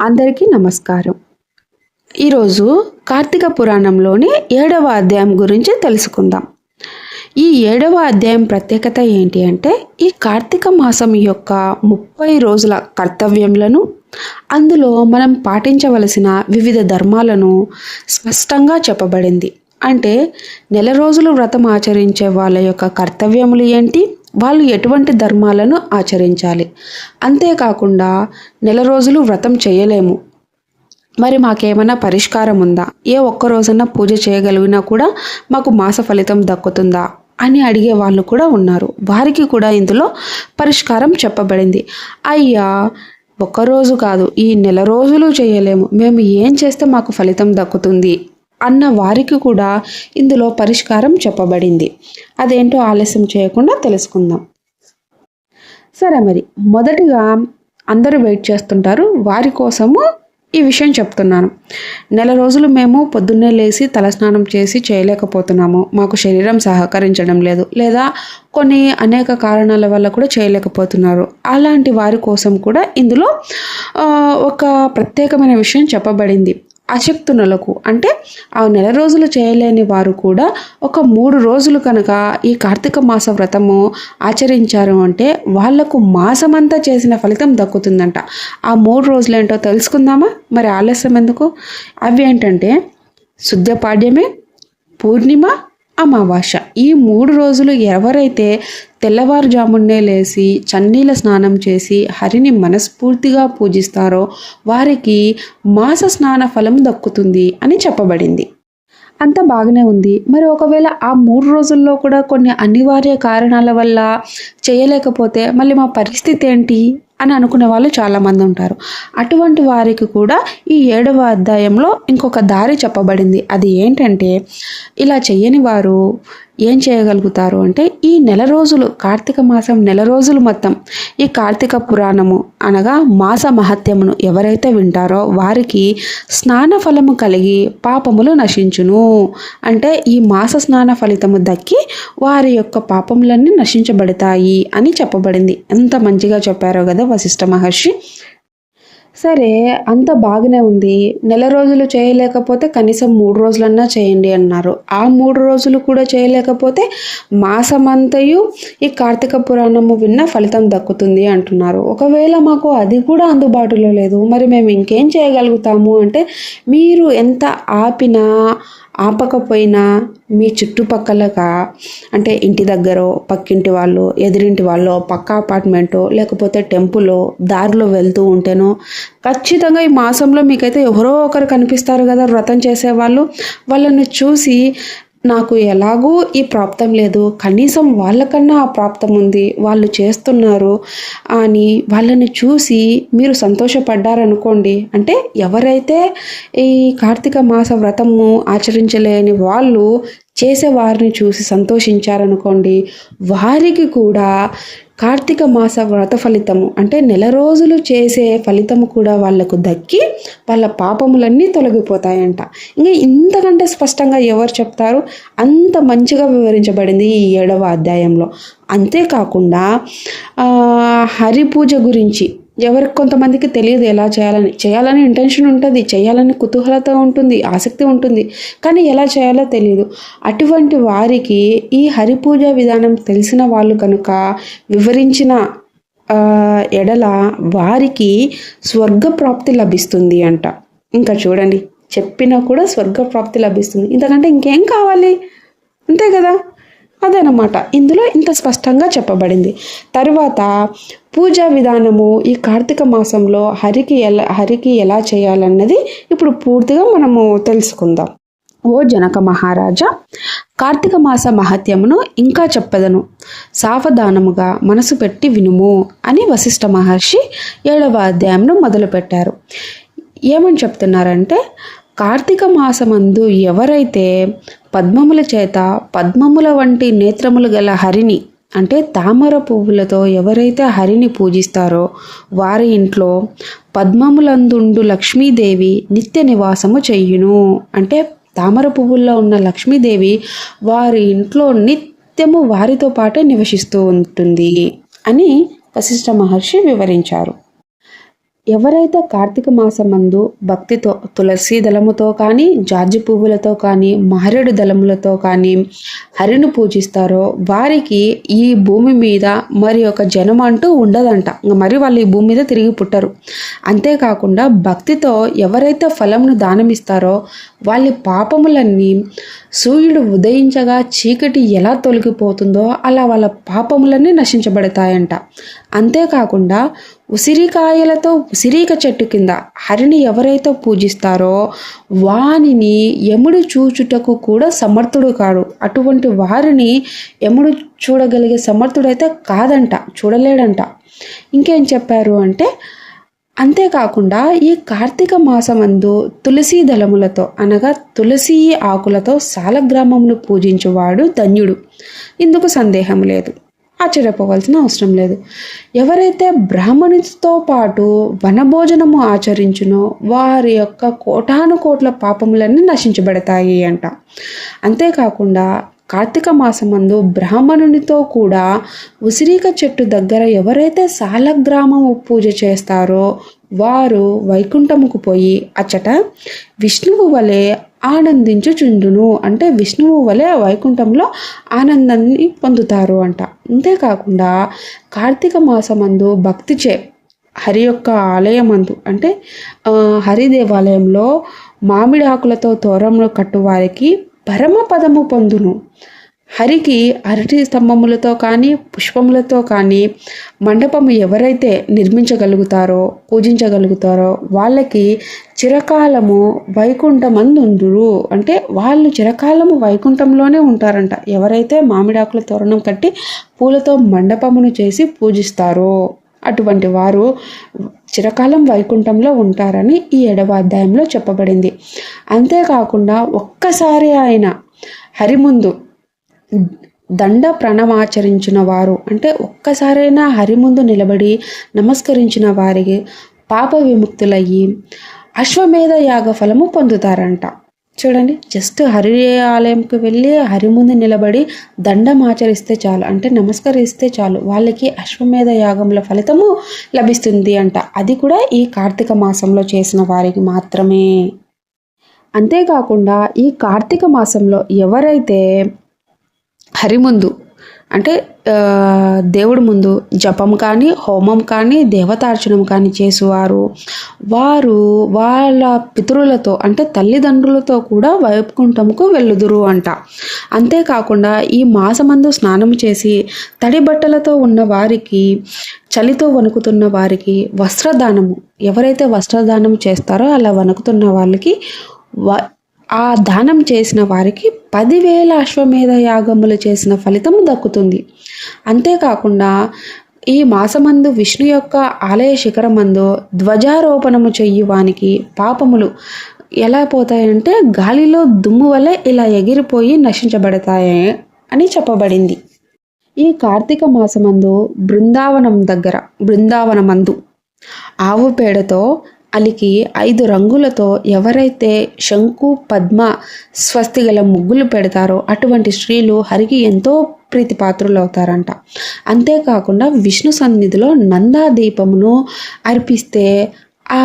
అందరికీ నమస్కారం. ఈరోజు కార్తీక పురాణంలోని ఏడవ అధ్యాయం గురించి తెలుసుకుందాం. ఈ ఏడవ అధ్యాయం ప్రత్యేకత ఏంటి అంటే ఈ కార్తీక మాసం యొక్క ముప్పై రోజుల కర్తవ్యములను అందులో మనం పాటించవలసిన వివిధ ధర్మాలను స్పష్టంగా చెప్పబడింది. అంటే నెల రోజులు వ్రతం ఆచరించే వాళ్ళ యొక్క కర్తవ్యములు ఏంటి? వాళ్ళు ఎటువంటి ధర్మాలను ఆచరించాలి? అంతేకాకుండా నెల రోజులు వ్రతం చేయలేము. మరి మాకేమైనా పరిష్కారం ఉందా? ఏ ఒక్క రోజన్నా పూజ చేయగలిగినా కూడా మాకు మాస ఫలితం దక్కుతుందా? అని అడిగే వాళ్ళు కూడా ఉన్నారు. వారికి కూడా ఇందులో పరిష్కారం చెప్పబడింది. అయ్యా ఒక్కరోజు కాదు ఈ నెల రోజులు చేయలేము. మేము ఏం చేస్తే మాకు ఫలితం దక్కుతుంది? అన్న వారికి కూడా ఇందులో పరిష్కారం చెప్పబడింది. అదేంటో ఆలస్యం చేయకుండా తెలుసుకుందాం. సరే మరి మొదటిగా అందరూ వెయిట్ చేస్తుంటారు వారి కోసము ఈ విషయం చెప్తున్నాను. నెల రోజులు మేము పొద్దున్నే లేచి తలస్నానం చేసి చేయలేకపోతున్నాము. మాకు శరీరం సహకరించడం లేదు లేదా కొన్ని అనేక కారణాల వల్ల కూడా చేయలేకపోతున్నారు. అలాంటి వారి కోసం కూడా ఇందులో ఒక ప్రత్యేకమైన విషయం చెప్పబడింది. అశక్తునులకు. అంటే ఆ నెల రోజులు చేయలేని వారు కూడా ఒక మూడు రోజులు కనుక ఈ కార్తీక మాస వ్రతము ఆచరించారు అంటే వాళ్ళకు మాసమంతా చేసిన ఫలితం దక్కుతుందంట. ఆ మూడు రోజులు ఏంటో తెలుసుకుందామా? మరి ఆలస్యం ఎందుకు? అవి ఏంటంటే శుద్ధ పాడ్యమే పూర్ణిమ అమావాస్య. ఈ మూడు రోజులు ఎవరైతే తెల్లవారుజామునే లేచి చన్నీల స్నానం చేసి హరిని మనస్ఫూర్తిగా పూజిస్తారో వారికి మాస స్నాన ఫలం దక్కుతుంది అని చెప్పబడింది. అంతా బాగానే ఉంది. మరి ఒకవేళ ఆ మూడు రోజుల్లో కూడా కొన్ని అనివార్య కారణాల వల్ల చేయలేకపోతే మళ్ళీ మా పరిస్థితి ఏంటి అని అనుకునే వాళ్ళు చాలామంది ఉంటారు. అటువంటి వారికి కూడా ఈ ఏడవ అధ్యాయంలో ఇంకొక దారి చెప్పబడింది. అది ఏంటంటే ఇలా చేయని వారు ఏం చేయగలుగుతారు అంటే ఈ నెల రోజులు కార్తీక మాసం నెల రోజులు మొత్తం ఈ కార్తీక పురాణము అనగా మాస మహత్యమును ఎవరైతే వింటారో వారికి స్నాన ఫలము కలిగి పాపములు నశించును. అంటే ఈ మాస స్నాన ఫలితము దక్కి వారి యొక్క పాపములన్నీ నశించబడతాయి అని చెప్పబడింది. ఎంత మంచిగా చెప్పారో కదా వశిష్ఠ మహర్షి. సరే అంత బాగానే ఉంది. నెల రోజులు చేయలేకపోతే కనీసం మూడు రోజులన్నా చేయండి అన్నారు. ఆ మూడు రోజులు కూడా చేయలేకపోతే మాసమంతయు ఈ కార్తీక పురాణము విన్న ఫలితం దక్కుతుంది అంటున్నారు. ఒకవేళ మాకు అది కూడా అందుబాటులో లేదు మరి మేము ఇంకేం చేయగలుగుతాము? అంటే మీరు ఎంత ఆపినా ఆపకపోయినా మీ చుట్టుపక్కలగా అంటే ఇంటి దగ్గర పక్కింటి వాళ్ళు ఎదురింటి వాళ్ళు పక్క అపార్ట్మెంటో లేకపోతే టెంపులో దారిలో వెళ్తూ ఉంటేనో ఖచ్చితంగా ఈ మాసంలో మీకైతే ఎవరో ఒకరు కనిపిస్తారు కదా వ్రతం చేసేవాళ్ళు. వాళ్ళని చూసి నాకు ఎలాగూ ఈ ప్రాప్తం లేదు. కనీసం వాళ్ళకన్నా ఆ ప్రాప్తం ఉంది. వాళ్ళు చేస్తున్నారు అని వాళ్ళని చూసి మీరు సంతోషపడ్డారనుకోండి. అంటే ఎవరైతే ఈ కార్తీక మాస వ్రతము ఆచరించలేని వాళ్ళు చేసే వారిని చూసి సంతోషించారనుకోండి. వారికి కూడా కార్తీక మాస వ్రత ఫలితము అంటే నెల రోజులు చేసే ఫలితము కూడా వాళ్ళకు దక్కి వాళ్ళ పాపములన్నీ తొలగిపోతాయంట. ఇంకా ఇంతకంటే స్పష్టంగా ఎవరు చెప్తారు? అంత మంచిగా వివరించబడింది ఈ ఏడవ అధ్యాయంలో. అంతేకాకుండా హరి పూజ గురించి ఎవరికి కొంతమందికి తెలియదు ఎలా చేయాలని. చేయాలని ఇంటెన్షన్ ఉంటుంది చేయాలని కుతూహలత ఉంటుంది ఆసక్తి ఉంటుంది కానీ ఎలా చేయాలో తెలియదు. అటువంటి వారికి ఈ హరిపూజ విధానం తెలిసిన వాళ్ళు కనుక వివరించిన ఎడల వారికి స్వర్గ ప్రాప్తి లభిస్తుంది అంట. ఇంకా చూడండి చెప్పినా కూడా స్వర్గ ప్రాప్తి లభిస్తుంది. ఇంతకంటే ఇంకేం కావాలి? అంతే కదా? అదనమాట. ఇందులో ఇంత స్పష్టంగా చెప్పబడింది. తరువాత పూజా విధానము ఈ కార్తీక మాసంలో హరికి ఎలా హరికి ఎలా చేయాలన్నది ఇప్పుడు పూర్తిగా మనము తెలుసుకుందాం. ఓ జనక మహారాజా కార్తీక మాస మహత్యమును ఇంకా చెప్పదను. సావధానముగా మనసు పెట్టి వినుము అని వశిష్ఠ మహర్షి ఏడవ అధ్యాయంను మొదలుపెట్టారు. ఏమని చెప్తున్నారంటే కార్తీక మాసమందు ఎవరైతే పద్మముల చేత పద్మముల వంటి నేత్రములు గల హరిని అంటే తామర పువ్వులతో ఎవరైతే హరిని పూజిస్తారో వారి ఇంట్లో పద్మములందుండు లక్ష్మీదేవి నిత్య నివాసము చెయ్యును అంటే తామర పువ్వుల్లో ఉన్న లక్ష్మీదేవి వారి ఇంట్లో నిత్యము వారితో పాటే నివసిస్తూ ఉంటుంది అని వశిష్ఠ మహర్షి వివరించారు. ఎవరైతే కార్తీక మాసమందు భక్తితో తులసి దళముతో కానీ జాజి పువ్వులతో కానీ మారేడు దళములతో కానీ హరిని పూజిస్తారో వారికి ఈ భూమి మీద మరి ఒక జనం అంటూ ఉండదంట. మరి వాళ్ళు ఈ భూమి మీద తిరిగి పుట్టరు. అంతేకాకుండా భక్తితో ఎవరైతే ఫలంను దానమిస్తారో వాళ్ళ పాపములన్నీ సూర్యుడు ఉదయించగా చీకటి ఎలా తొలగిపోతుందో అలా వాళ్ళ పాపములన్నీ నశించబడతాయంట. అంతేకాకుండా ఉసిరికాయలతో ఉసిరిక చెట్టు కింద హరిని ఎవరైతే పూజిస్తారో వానిని యముడు చూచుటకు కూడా సమర్థుడు కాడు. అటువంటి వారిని యముడు చూడగలిగే సమర్థుడైతే కాదంట చూడలేడంట. ఇంకేం చెప్పారు అంటే అంతేకాకుండా ఈ కార్తీక మాసమందు తులసి దళములతో అనగా తులసి ఆకులతో సాలగ్రామమును పూజించువాడు ధన్యుడు. ఇందుకు సందేహం లేదు. ఆశ్చర్యపోవాల్సిన అవసరం లేదు. ఎవరైతే బ్రాహ్మణునితో పాటు వనభోజనము ఆచరించునో వారి యొక్క కోటాను కోట్ల పాపములన్నీ నశించబడతాయి అంట. అంతేకాకుండా కార్తీక మాసమందు బ్రాహ్మణునితో కూడా ఉసిరిక చెట్టు దగ్గర ఎవరైతే సాలగ్రామము పూజ చేస్తారో వారు వైకుంఠముకు పోయి అచ్చట విష్ణువు వలె ఆనందించుచుండును. అంటే విష్ణువు వలె వైకుంఠంలో ఆనందాన్ని పొందుతారు అంట. అంతేకాకుండా కార్తీక మాసమందు భక్తి చే హరి యొక్క ఆలయమందు అంటే హరి దేవాలయంలో మామిడి ఆకులతో తోరములు కట్టువారికి పరమపదము పొందును. హరికి అరటి స్తంభములతో కానీ పుష్పములతో కానీ మండపము ఎవరైతే నిర్మించగలుగుతారో పూజించగలుగుతారో వాళ్ళకి చిరకాలము వైకుంఠమందుందురు. అంటే వాళ్ళు చిరకాలము వైకుంఠంలోనే ఉంటారంట. ఎవరైతే మామిడాకుల తోరణం కట్టి పూలతో మండపమును చేసి పూజిస్తారో అటువంటి వారు చిరకాలం వైకుంఠంలో ఉంటారని ఈ ఏడవ అధ్యాయంలో చెప్పబడింది. అంతేకాకుండా ఒక్కసారి ఆయన హరి ముందు దండ ప్రణమాచరించిన వారు అంటే ఒక్కసారైనా హరి ముందు నిలబడి నమస్కరించిన వారికి పాప విముక్తులయ్యి అశ్వమేధ యాగ ఫలము పొందుతారంట. చూడండి జస్ట్ హరి ఆలయంకి వెళ్ళి హరి ముందు నిలబడి దండం ఆచరిస్తే చాలు అంటే నమస్కరిస్తే చాలు వాళ్ళకి అశ్వమేధ యాగముల ఫలితము లభిస్తుంది అంట. అది కూడా ఈ కార్తీక మాసంలో చేసిన వారికి మాత్రమే. అంతేకాకుండా ఈ కార్తీక మాసంలో ఎవరైతే హరి ముందు. అంటే దేవుడి ముందు. జపం కానీ హోమం కానీ దేవతార్చనం కానీ చేసేవారు. వారు వాళ్ళ పితరులతో అంటే తల్లిదండ్రులతో కూడా వైకుంఠంకు వెళ్ళుదురు అంట. అంతేకాకుండా ఈ మాసమందు స్నానం చేసి తడి బట్టలతో ఉన్న వారికి చలితో వణుకుతున్న వారికి వస్త్రదానము. ఎవరైతే వస్త్రదానం చేస్తారో అలా వణుకుతున్న వాళ్ళకి వ ఆ దానం చేసిన వారికి పదివేల అశ్వమేధ యాగములు చేసిన ఫలితం దక్కుతుంది. అంతేకాకుండా ఈ మాసమందు విష్ణు యొక్క ఆలయ శిఖరమందు ధ్వజారోపణము చెయ్యువానికి పాపములు ఎలా పోతాయంటే గాలిలో దుమ్ము వల్ల ఇలా ఎగిరిపోయి నశించబడతాయి అని చెప్పబడింది. ఈ కార్తీక మాసమందు బృందావనం దగ్గర బృందావనమందు ఆవు పేడతో అలికి ఐదు రంగులతో ఎవరైతే శంకు పద్మ స్వస్తి గల ముగ్గులు పెడతారో అటువంటి స్త్రీలు హరికి ఎంతో ప్రీతిపాత్రులు అవుతారంట అంతేకాకుండా విష్ణు సన్నిధిలో నందా దీపమును అర్పిస్తే ఆ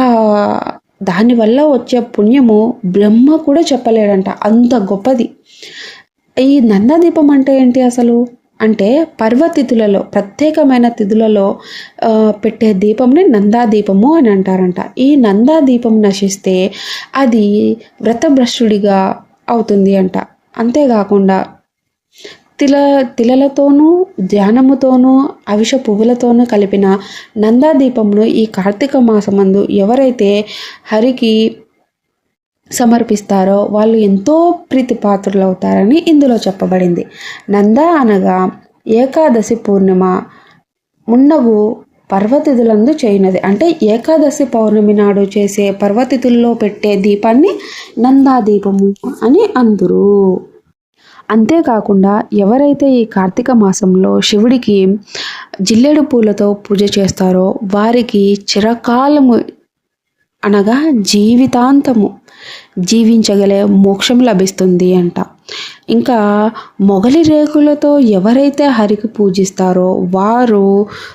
దానివల్ల వచ్చే పుణ్యము బ్రహ్మ కూడా చెప్పలేడంట. అంత గొప్పది. ఈ నందాదీపం అంటే ఏంటి అసలు? అంటే పర్వతిథులలో ప్రత్యేకమైన తిథులలో పెట్టే దీపంని నందాదీపము అని అంటారంట. ఈ నందాదీపం నశిస్తే అది వ్రతభ్రష్టుడిగా అవుతుంది అంట. అంతేకాకుండా తిల తిలలతోనూ ధ్యానముతోనూ అవిష పువ్వులతోనూ కలిపిన నందాదీపమును ఈ కార్తీక మాసమందు ఎవరైతే హరికి సమర్పిస్తారో వాళ్ళు ఎంతో ప్రీతిపాత్రులు అవుతారని ఇందులో చెప్పబడింది. నంద అనగా ఏకాదశి పూర్ణిమ మున్నగు పర్వతిథులందు చేయనది. అంటే ఏకాదశి పౌర్ణమి నాడు చేసే పర్వతిథుల్లో పెట్టే దీపాన్ని నందాదీపము అని అందురు. అంతేకాకుండా ఎవరైతే ఈ కార్తీక మాసంలో శివుడికి జిల్లెడు పూలతో పూజ చేస్తారో వారికి చిరకాలము అనగా జీవితాంతము. జీవించగలే మోక్షం లభిస్తుంది అంట. ఇంకా మొగలి రేకులతో ఎవరైతే హరికి పూజిస్తారో వారు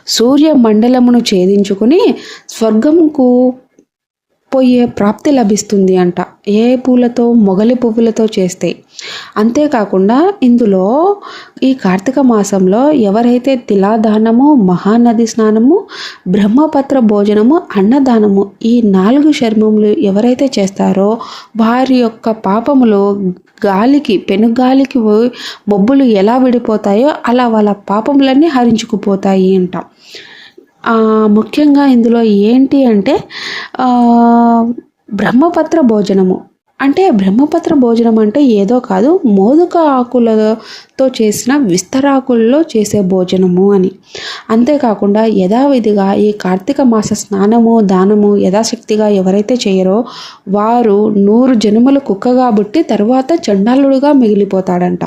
సూర్య మండలమును ఛేదించుకుని స్వర్గంకు పోయే ప్రాప్తి లభిస్తుంది అంట. ఏ పూలతో మొగలి పువ్వులతో చేస్తే? అంతేకాకుండా ఇందులో ఈ కార్తీక మాసంలో ఎవరైతే తిలాదానము మహానది స్నానము బ్రహ్మపత్ర భోజనము అన్నదానము ఈ నాలుగు శర్మములు ఎవరైతే చేస్తారో వారి యొక్క పాపములు గాలికి పెనుగాలికి బొబ్బులు ఎలా విడిపోతాయో అలా వాళ్ళ పాపములన్నీ హరించుకుపోతాయి అంట. ముఖ్యంగా ఇందులో ఏంటి అంటే బ్రహ్మపత్ర భోజనము. అంటే బ్రహ్మపత్ర భోజనం అంటే ఏదో కాదు మోదుక ఆకులతో చేసిన విస్తరాకుల్లో చేసే భోజనము అని. అంతేకాకుండా యథావిధిగా ఈ కార్తీక మాస స్నానము దానము యథాశక్తిగా ఎవరైతే చేయరో వారు నూరు జన్మలు కుక్కగా బుట్టి తర్వాత చండాలుడుగా మిగిలిపోతాడంట.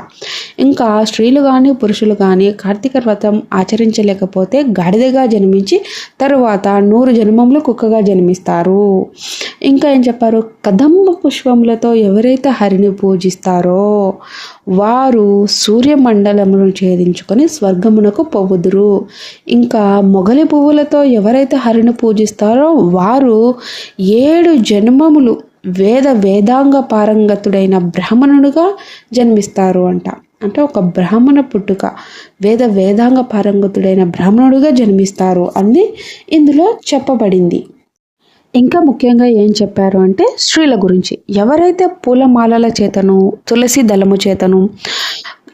ఇంకా స్త్రీలు కానీ పురుషులు కానీ కార్తీక వ్రతం ఆచరించలేకపోతే గాడిదగా జన్మించి తరువాత నూరు జన్మములు కుక్కగా జన్మిస్తారు. ఇంకా ఏం చెప్పారు? కదంబ పుష్పములతో ఎవరైతే హరిని పూజిస్తారో వారు సూర్యమండలమును ఛేదించుకొని స్వర్గమునకు పోవుదురు. ఇంకా మొగలి పువ్వులతో ఎవరైతే హరిని పూజిస్తారో వారు ఏడు జన్మములు వేద వేదాంగ పారంగతుడైన బ్రాహ్మణుడుగా జన్మిస్తారు అంట. అంటే ఒక బ్రాహ్మణ పుట్టుక వేద వేదాంగ పారంగతుడైన బ్రాహ్మణుడుగా జన్మిస్తారు అని ఇందులో చెప్పబడింది. ఇంకా ముఖ్యంగా ఏం చెప్పారు అంటే స్త్రీల గురించి. ఎవరైతే పూలమాలల చేతను తులసి దళము చేతను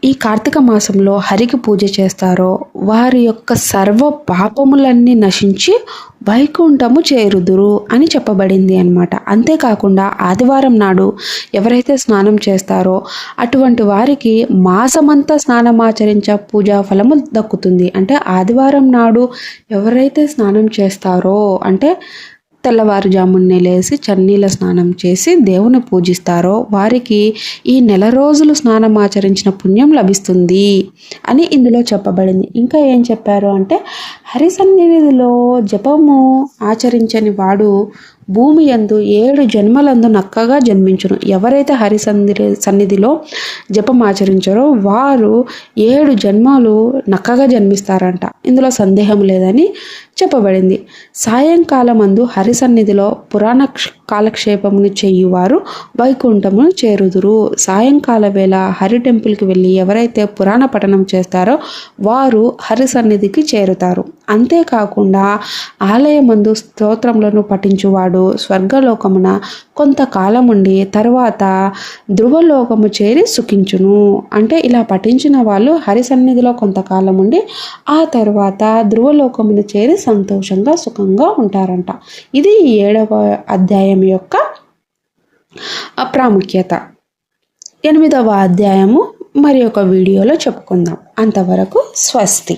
ఈ కార్తీక మాసంలో హరికి పూజ చేస్తారో వారి యొక్క సర్వ పాపములన్నీ నశించి వైకుంఠము చేరుదురు అని చెప్పబడింది అనమాట అంతేకాకుండా ఆదివారం నాడు ఎవరైతే స్నానం చేస్తారో అటువంటి వారికి మాసమంతా స్నానం ఆచరించే పూజా ఫలము దక్కుతుంది. అంటే ఆదివారం నాడు ఎవరైతే స్నానం చేస్తారో అంటే తెల్లవారుజామునే లేచి చన్నీళ్ళ స్నానం చేసి దేవుని పూజిస్తారో వారికి ఈ నెల రోజులు స్నానం ఆచరించిన పుణ్యం లభిస్తుంది అని ఇందులో చెప్పబడింది. ఇంకా ఏం చెప్పారు అంటే హరిసన్నిధిలో జపము ఆచరించని వాడు భూమి ఎందు ఏడు జన్మలందు నక్కగా జన్మించును. ఎవరైతే హరి సన్నిధిలో జపం ఆచరించారో వారు ఏడు జన్మలు నక్కగా జన్మిస్తారంట. ఇందులో సందేహం లేదని చెప్పబడింది. సాయంకాలం అందు హరి సన్నిధిలో పురాణ కాలక్షేపమును చేయువారు వైకుంఠమును చేరుదురు. సాయంకాల వేళ హరి టెంపుల్కి వెళ్ళి ఎవరైతే పురాణ పఠనం చేస్తారో వారు హరి సన్నిధికి చేరుతారు. అంతేకాకుండా ఆలయమందు స్తోత్రములను పఠించువాడు స్వర్గలోకమున కొంతకాలం ఉండి తర్వాత ధ్రువలోకము చేరి సుఖించును. అంటే ఇలా పఠించిన వాళ్ళు హరి సన్నిధిలో కొంతకాలం ఉండి ఆ తర్వాత ధ్రువలోకమును చేరి సంతోషంగా సుఖంగా ఉంటారంట. ఇది ఏడవ అధ్యాయం యొక్క ప్రాముఖ్యత. ఎనిమిదవ అధ్యాయము మరి ఒక వీడియోలో చెప్పుకుందాం. అంతవరకు స్వస్తి.